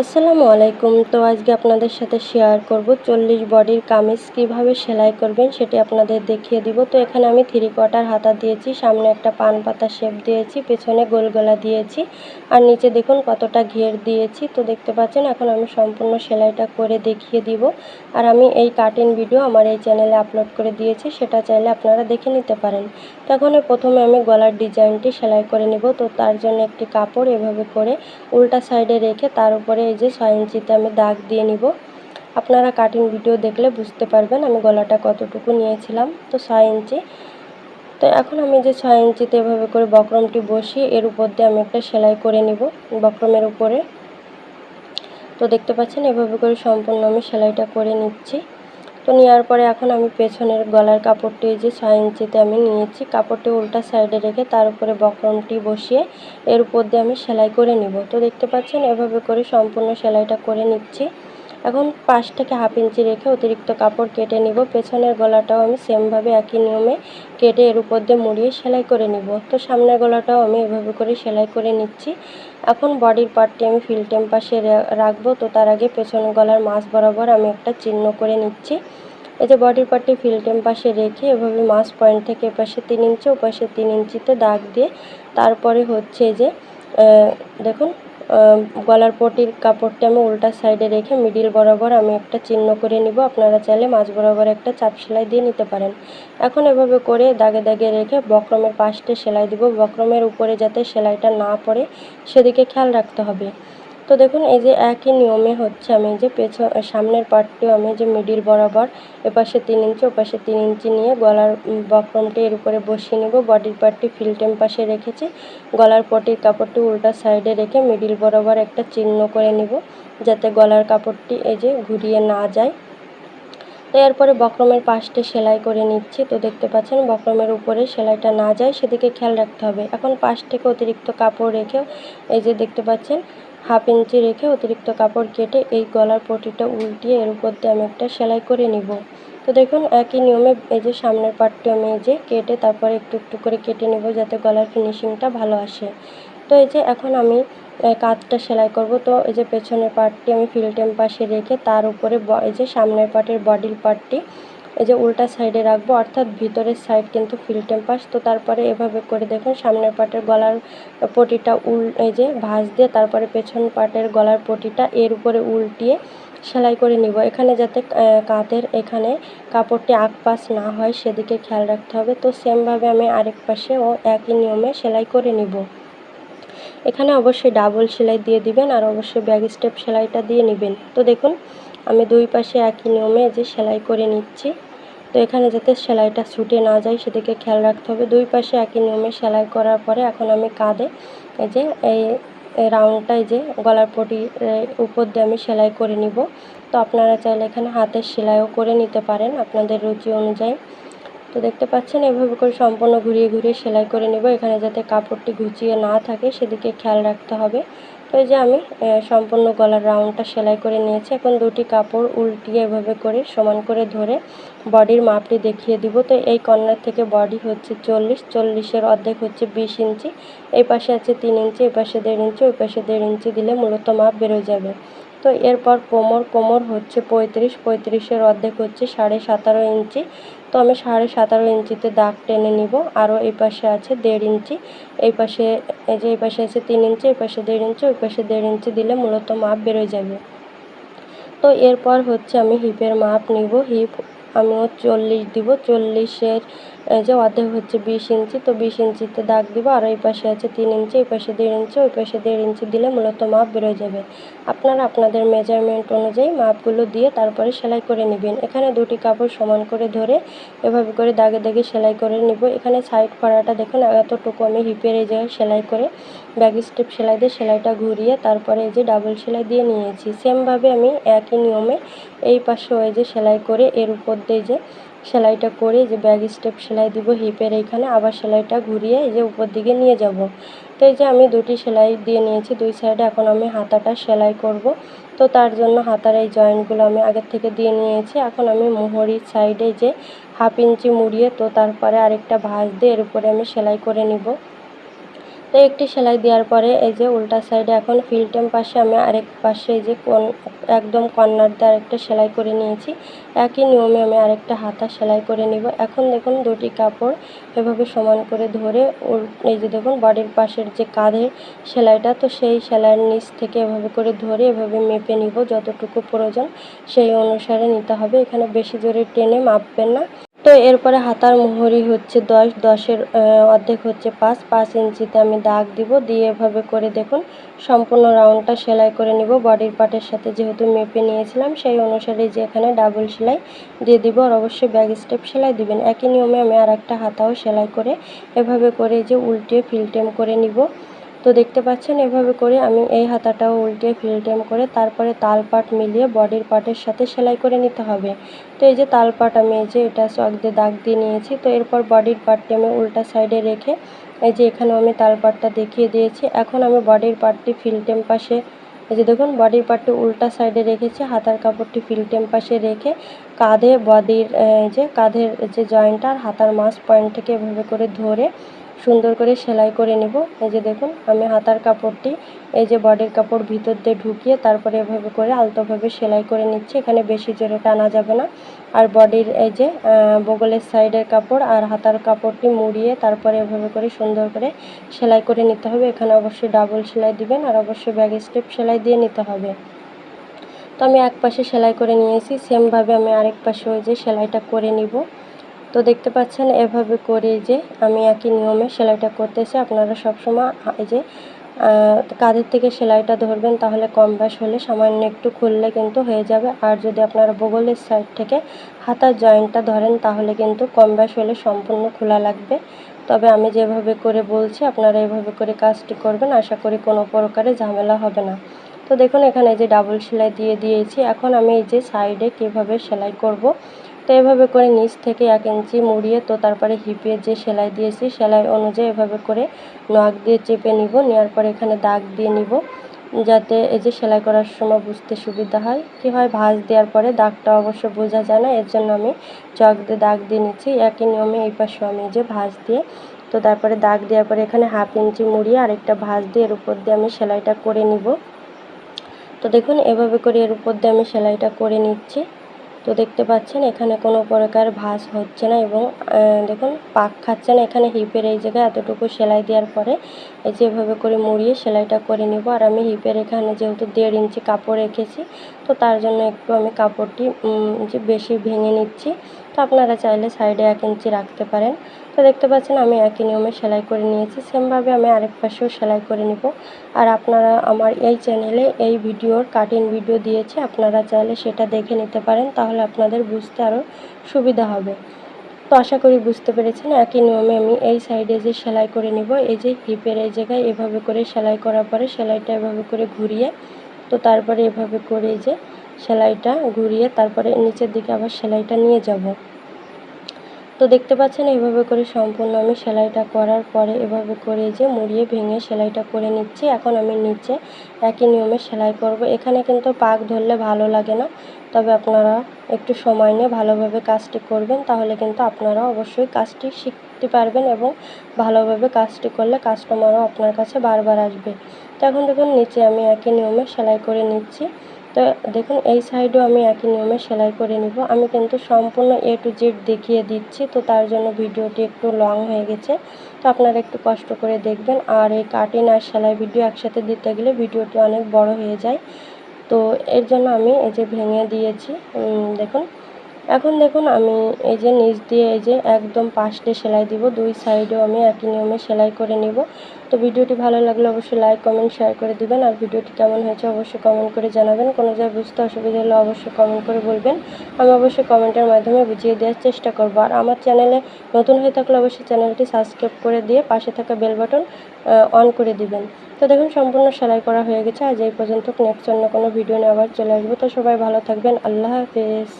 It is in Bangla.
আসসালামু আলাইকুম। তো আজকে আপনাদের সাথে শেয়ার করব চল্লিশ বডির কামিজ কীভাবে সেলাই করবেন সেটি আপনাদের দেখিয়ে দিব। তো এখানে আমি থ্রি কোয়ার্টার হাতা দিয়েছি, সামনে একটা পান পাতা শেপ দিয়েছি, পেছনে গোল গলা দিয়েছি আর নিচে দেখুন কতটা ঘের দিয়েছি। তো দেখতে পাচ্ছেন এখন আমি সম্পূর্ণ সেলাইটা করে দেখিয়ে দিব। আর আমি এই কাটিং ভিডিও আমার এই চ্যানেলে আপলোড করে দিয়েছি, সেটা চাইলে আপনারা দেখে নিতে পারেন। তো এখন প্রথমে আমি গলার ডিজাইনটি সেলাই করে নিব। তো তার জন্য একটি কাপড় এভাবে করে উল্টা সাইডে রেখে তার উপরে এই যে ছয় ইঞ্চিতে আমি দাগ দিয়ে নিব। আপনারা কাটিং ভিডিও দেখলে বুঝতে পারবেন আমি গলাটা কতটুকু নিয়েছিলাম। তো ছয় ইঞ্চি তো এখন আমি যে ছয় ইঞ্চিতে এভাবে করে বক্রমটি বসিয়ে এর উপর দিয়ে আমি একটা সেলাই করে নিব বক্রমের উপরে। তো দেখতে পাচ্ছেন এভাবে করে সম্পূর্ণ আমি সেলাইটা করে নিচ্ছি। তো নেওয়ার পরে এখন আমি পেছনের গলার কাপড়টি যে ছয় ইঞ্চিতে আমি নিয়েছি, কাপড়টি উল্টা সাইডে রেখে তার উপরে বক্রমটি বসিয়ে এর উপর দিয়ে আমি সেলাই করে নিব। তো দেখতে পাচ্ছেন, এভাবে করে সম্পূর্ণ সেলাইটা করে নিচ্ছি। এখন পাশ থেকে হাফ ইঞ্চি রেখে অতিরিক্ত কাপড় কেটে নিব। পেছনের গলাটাও আমি সেমভাবে একই নিয়মে কেটে এর উপর দিয়ে মুড়িয়ে সেলাই করে নিব। তো সামনের গলাটাও আমি এভাবে করে সেলাই করে নিচ্ছি। এখন বডির পার্টটি আমি ফিল্টেম পাশে রাখব। তো তার আগে পেছনের গলার মাছ বরাবর আমি একটা চিহ্ন করে নিচ্ছি। এই যে বডির পার্টটি ফিল্টেম পাশে রেখে এভাবে মাছ পয়েন্ট থেকে এপাশে তিন ইঞ্চি, ওপাশে তিন ইঞ্চিতে দাগ দিয়ে তারপরে হচ্ছে যে দেখুন গলার পটির কাপড়টা আমি উল্টা সাইডে রেখে মিডিল বরাবর আমি একটা চিহ্ন করে নিব। আপনারা চাইলে মাঝ বরাবর একটা চাপ সেলাই দিয়ে নিতে পারেন। এখন এভাবে করে দাগে দাগে রেখে বক্রমের পাশটা সেলাই দিব। বক্রমের উপরে যাতে সেলাইটা না পড়ে, সেদিকে খেয়াল রাখতে হবে। তো দেখুন, এই যে একই নিয়মে হচ্ছে আমি যে পেছন সামনের পার্টটিও আমি যে মিডিল বরাবর, এপাশে তিন ইঞ্চি ওপাশে তিন ইঞ্চি নিয়ে গলার বক্রমটি এর উপরে বসিয়ে নেব। বডির পার্টটি ফিল্টেম পাশে রেখেছি। গলার পটির কাপড়টি উল্টা সাইডে রেখে মিডিল বরাবর একটা চিহ্ন করে নিব, যাতে গলার কাপড়টি এই যে ঘুরিয়ে না যায়। তো এরপরে বক্রমের পাশটি সেলাই করে নিচ্ছি। তো দেখতে পাচ্ছেন, বক্রমের উপরে সেলাইটা না যায়, সেদিকে খেয়াল রাখতে হবে। এখন পাশ থেকে অতিরিক্ত কাপড় রেখে এই যে দেখতে পাচ্ছেন হাফ ইঞ্চি রেখে অতিরিক্ত কাপড় কেটে এই গলার পটিটা উল্টিয়ে এর উপর দিয়ে আমি একটা সেলাই করে নিব। তো দেখুন, একই নিয়মে এই যে সামনের পার্টটি আমি এই যে কেটে তারপরে একটু একটু করে কেটে নেব যাতে গলার ফিনিশিংটা ভালো আসে। তো এই যে এখন আমি কাঁধটা সেলাই করব। তো এই যে পেছনের পার্টটি আমি ফিল্টেম পাশে রেখে তার উপরে এই যে সামনের পার্টের বডির পার্টটি এই যে উল্টা সাইডে রাখব, অর্থাৎ ভিতরের সাইড কিন্তু ফিল্টেম টেম্পাস তো তারপরে এভাবে করে দেখুন, সামনের পাটের গলার পটিটা উল, এই যে ভাঁজ দিয়ে তারপরে পেছন পাটের গলার পটিটা এর উপরে উল্টিয়ে সেলাই করে নিব। এখানে যাতে কাঁধের এখানে কাপড়টি পাশ না হয়, সেদিকে খেয়াল রাখতে হবে। তো সেমভাবে আমি আরেক পাশে ও একই নিয়মে সেলাই করে নিব। এখানে অবশ্যই ডাবল সেলাই দিয়ে দিবেন আর অবশ্যই ব্যাগ স্টেপ সেলাইটা দিয়ে নেবেন। তো দেখুন আমি দুই পাশে একই নিয়মে যে সেলাই করে নিচ্ছি। তো এখানে যাতে সেলাইটা ছুটে না যায় সেদিকে খেয়াল রাখতে হবে। দুই পাশে একই নিয়মে সেলাই করার পরে এখন আমি কাঁধে এই যে এই রাউন্ডটাই যে গলার পটি উপর দিয়ে আমি সেলাই করে নিব। তো আপনারা চাইলে এখানে হাতের সেলাইও করে নিতে পারেন আপনাদের রুচি অনুযায়ী। তো দেখতে পাচ্ছেন এভাবে করে সম্পূর্ণ ঘুরিয়ে ঘুরিয়ে সেলাই করে নেব। এখানে যাতে কাপড়টি ঘুচিয়ে না থাকে সেদিকে খেয়াল রাখতে হবে। তো এই যে আমি সম্পূর্ণ গলার রাউন্ডটা সেলাই করে নিয়েছি। এখন দুটি কাপড় উল্টিয়ে এভাবে করে সমান করে ধরে বডির মাপটি দেখিয়ে দিব। তো এই কর্নার থেকে বডি হচ্ছে চল্লিশ, চল্লিশের অর্ধেক হচ্ছে বিশ ইঞ্চি। এই পাশে আছে তিন ইঞ্চি এই পাশে দেড় ইঞ্চি ওই পাশে দেড় ইঞ্চি দিলে মূলত মাপ বেরোয় যাবে। তো এরপর কোমর কোমর হচ্ছে পঁয়ত্রিশ, পঁয়ত্রিশের অর্ধেক হচ্ছে সাড়ে সতেরো ইঞ্চি। তো আমি সাড়ে সতেরো ইঞ্চিতে দাগ টেনে নিব। আরও এই পাশে আছে দেড় ইঞ্চি। এই পাশে, এই যে এই পাশে আছে তিন ইঞ্চি, এই পাশে দেড় ইঞ্চি, ওই পাশে দেড় ইঞ্চি দিলে মূলত মাপ বেরোয় যাবে। তো এরপর হচ্ছে আমি হিপের মাপ নিব। হিপ আমিও চল্লিশ দিব। চল্লিশের যে অর্ধেক হচ্ছে বিশ ইঞ্চি, তো বিশ ইঞ্চিতে দাগ দিব আর এই পাশে আছে তিন ইঞ্চি এই পাশে দেড় ইঞ্চি, ওই পাশে দেড় ইঞ্চি দিলে মূলত মাপ বেরোয় যাবে। আপনারা আপনাদের মেজারমেন্ট অনুযায়ী মাপগুলো দিয়ে তারপরে সেলাই করে নেবেন। এখানে দুটি কাপড় সমান করে ধরে এভাবে করে দাগে দাগে সেলাই করে নিব। এখানে সাইড করাটা দেখুন, এতটুকু আমি হিপের এই জায়গায় সেলাই করে ব্যাগ স্টেপ সেলাই দিয়ে সেলাইটা ঘুরিয়ে তারপরে এই যে ডাবল সেলাই দিয়ে নিয়েছি। সেমভাবে আমি একই নিয়মে এই পাশে ওই যে সেলাই করে এর উপর দিয়ে যে সেলাইটা করে যে ব্যাগ স্টেপ সেলাই দিব হিপের এইখানে, আবার সেলাইটা ঘুরিয়ে এই যে উপর দিকে নিয়ে যাব। তো এই যে আমি দুটি সেলাই দিয়ে নিয়েছি, দুই সাইডে এখন আমি হাতাটা সেলাই করব। তো তার জন্য হাতার এই জয়েন্টগুলো আমি আগের থেকে দিয়ে নিয়েছি। এখন আমি মোহরির সাইডে যে হাফ ইঞ্চি মুড়িয়ে তো তারপরে আরেকটা ভাঁজ দিয়ে এর উপরে আমি সেলাই করে নিব। তো একটি সেলাই দেওয়ার পরে এই যে উল্টা সাইডে এখন ফিল্টেম পাশে আমি আরেক পাশে এই যে কোন, একদম কর্নার দিয়ে আরেকটা সেলাই করে নিয়েছি। একই নিয়মে আমি আরেকটা হাতা সেলাই করে নিব। এখন দেখুন দুটি কাপড় এভাবে সমান করে ধরে এই যে দেখুন বডির পাশের যে কাঁধের সেলাইটা, তো সেই সেলাইয়ের নিচ থেকে এভাবে করে ধরে এভাবে মেপে নিব। যতটুকু প্রয়োজন সেই অনুসারে নিতে হবে। এখানে বেশি জোরে টেনে মাপবেন না। তো এরপরে হাতার মোহরি হচ্ছে দশ, দশের অর্ধেক হচ্ছে পাঁচ পাঁচ ইঞ্চিতে আমি দাগ দিব, দিয়ে এভাবে করে দেখুন, সম্পূর্ণ রাউন্ডটা সেলাই করে নিব। বডির পার্টের সাথে যেহেতু মেপে নিয়েছিলাম, সেই অনুসারে যে এখানে ডাবল সেলাই দিয়ে দিব, আর অবশ্যই ব্যাগ স্টেপ সেলাই দিবেন। একই নিয়মে আমি আর একটা হাতাও সেলাই করে এভাবে করে যে উল্টে ফিলটেম করে নিব। তো দেখতে পাচ্ছেন, এভাবে করে আমি এই হাতাটাও উল্টে ফিলটেম করে তারপরে তাল পাট মিলিয়ে বডির পার্টের সাথে সেলাই করে নিতে হবে। তো এই যে তাল পাট আমি এই যে এটা চক দিয়ে দাগ দিয়ে নিয়েছি, তো এরপর বডির পার্টটি আমি উল্টা সাইডে রেখে এই যে এখানেও আমি তাল পাটটা দেখিয়ে দিয়েছি। এখন আমি বডির পার্টটি ফিলটেম পাশে, এই যে দেখুন বডির পার্টটি উল্টা সাইডে রেখেছি, হাতার কাপড়টি ফিলটেম পাশে রেখে কাঁধে বডির যে কাঁধের যে জয়েন্টটা আর হাতার মাছ পয়েন্ট থেকে এভাবে করে ধরে সুন্দর করে সেলাই করে নেব। এই যে দেখুন, আমি হাতার কাপড়টি এই যে বডির কাপড় ভিতর দিয়ে ঢুকিয়ে তারপরে এভাবে করে আলতোভাবে সেলাই করে নিচ্ছি। এখানে বেশি জোরে টানা যাবে না। আর বডির এই যে বগলের সাইডের কাপড় আর হাতার কাপড়টি মুড়িয়ে তারপরে এভাবে করে সুন্দর করে সেলাই করে নিতে হবে। এখানে অবশ্যই ডাবল সেলাই দিবেন আর অবশ্যই ব্যাগ স্টেপ সেলাই দিয়ে নিতে হবে। তো আমি এক পাশে সেলাই করে নিয়েছি। সেমভাবে আমি আরেক পাশে ওই যে সেলাইটা করে নিব। তো দেখতে পাচ্ছেন, এভাবে করে যে আমি একই নিয়মে সেলাইটা করতেছি। আপনারা সবসময় এই যে কাঁধের থেকে সেলাইটা ধরবেন, তাহলে কম ব্যাস হলে সামান্য একটু খুললে কিন্তু হয়ে যাবে। আর যদি আপনারা বগলের সাইড থেকে হাতার জয়েন্টটা ধরেন, তাহলে কিন্তু কম ব্যাস হলে সম্পূর্ণ খোলা লাগবে। তবে আমি যেভাবে করে বলছি, আপনারা এভাবে করে কাজটি করবেন। আশা করি কোনো প্রকারে ঝামেলা হবে না। তো দেখুন, এখানে যে ডাবল সেলাই দিয়ে দিয়েছি, এখন আমি এই যে সাইডে কীভাবে সেলাই করব তো এভাবে করে নিচ থেকে এক ইঞ্চি মুড়িয়ে তো তারপরে হিপে যে সেলাই দিয়েছি, সেলাই অনুযায়ী এভাবে করে নখ দিয়ে চেপে নিব, নেওয়ার পরে এখানে দাগ দিয়ে নিব, যাতে এই যে সেলাই করার সময় বুঝতে সুবিধা হয়। কি হয়, ভাঁজ দেওয়ার পরে দাগটা অবশ্য বোঝা যায় না এর জন্য আমি চক দিয়ে দাগ দিয়ে নিচ্ছি। একই নিয়মে এই পাশেও আমি যে ভাঁজ দিয়ে, তো তারপরে দাগ দেওয়ার পরে এখানে হাফ ইঞ্চি মুড়িয়ে আরেকটা ভাঁজ দিয়ে এর উপর দিয়ে আমি সেলাইটা করে নিব। তো দেখুন, এভাবে করে এর উপর দিয়ে আমি সেলাইটা করে নিচ্ছি। তো দেখতে পাচ্ছেন, এখানে কোনো প্রকার ভাঁজ হচ্ছে না এবং দেখুন, পাক খাচ্ছে না এখানে হিপের এই জায়গায়। এতটুকু সেলাই দেওয়ার পরে এই যেভাবে করে মুড়িয়ে সেলাইটা করে নিব। আর আমি হিপের এখানে যেহেতু দেড় ইঞ্চি কাপড় রেখেছি তো তার জন্য একটু আমি কাপড়টি যে বেশি ভেঙে নিচ্ছি, তো আপনারা চাইলে সাইডে এক ইঞ্চি রাখতে পারেন। তো দেখতে পাচ্ছেন আমি একই নিয়মে সেলাই করে নিয়েছি, সেমভাবে আমি আরেক পাশেও সেলাই করে নিব। আর আপনারা আমার এই চ্যানেলে এই ভিডিওর কাটিং ভিডিও দিয়েছি, আপনারা চাইলে সেটা দেখে নিতে পারেন, তাহলে আপনাদের বুঝতে আরও সুবিধা হবে। তো আশা করি বুঝতে পেরেছেন, একই নিয়মে আমি এই সাইডে যে সেলাই করে নিব, এই যে হিপের এই জায়গায় এভাবে করে সেলাই করার পরে সেলাইটা এভাবে করে ঘুরিয়ে তো তারপরে এভাবে করে যে সেলাইটা ঘুরিয়ে তারপরে নিচের দিকে আবার সেলাইটা নিয়ে যাব। তো দেখতে পাচ্ছেন এভাবে করে সম্পূর্ণ আমি সেলাইটা করার পরে এভাবে করে যে মুড়িয়ে ভেঙে সেলাইটা করে নিচ্ছি। এখন আমি নিচে একই নিয়মে সেলাই করব। এখানে কিন্তু পাক ধরলে ভালো লাগে না। তবে আপনারা একটু সময় নিয়ে ভালোভাবে কাজটি করবেন, তাহলে কিন্তু আপনারা অবশ্যই কাজটি শিখতে পারবেন এবং ভালোভাবে কাজটি করলে কাস্টমারও আপনার কাছে বারবার আসবে। তো এখন দেখুন, নিচে আমি একই নিয়মে সেলাই করে নিচ্ছি। তো দেখুন, এই সাইডেও আমি একই নিয়মে সেলাই করে নিব। আমি কিন্তু সম্পূর্ণ এ টু জেড দেখিয়ে দিচ্ছি। তো তার জন্য ভিডিওটি একটু লং হয়ে গেছে। তো আপনারা একটু কষ্ট করে দেখবেন। আর এই কাটিং আর সেলাই ভিডিও একসাথে দিতে গেলে ভিডিওটি অনেক বড় হয়ে যায়। তো এর জন্য আমি এই যে ভেঙে দিয়েছি দেখুন। এখন দেখুন আমি এই যে নিচ দিয়ে এই যে একদম পাশটে সেলাই দিব, দুই সাইডেও আমি একই নিয়মে সেলাই করে নিব। তো ভিডিওটি ভালো লাগলে অবশ্যই লাইক কমেন্ট শেয়ার করে দিবেন। আর ভিডিওটি কেমন হয়েছে অবশ্যই কমেন্ট করে জানাবেন। কোনো জায়গায় বুঝতে অসুবিধা হলে অবশ্যই কমেন্ট করে বলবেন। আমি অবশ্যই কমেন্টের মাধ্যমে বুঝিয়ে দেওয়ার চেষ্টা করব। আর আমার চ্যানেলে নতুন হয়ে থাকলে অবশ্যই চ্যানেলটি সাবস্ক্রাইব করে দিয়ে পাশে থাকা বেল বাটন অন করে দিবেন। তো দেখুন, সম্পূর্ণ সেলাই করা হয়ে গেছে। আজ এই পর্যন্ত নেক্সট অন্য কোনো ভিডিও নিয়ে আবার চলে আসব। তো সবাই ভালো থাকবেন। আল্লাহ হাফেজ।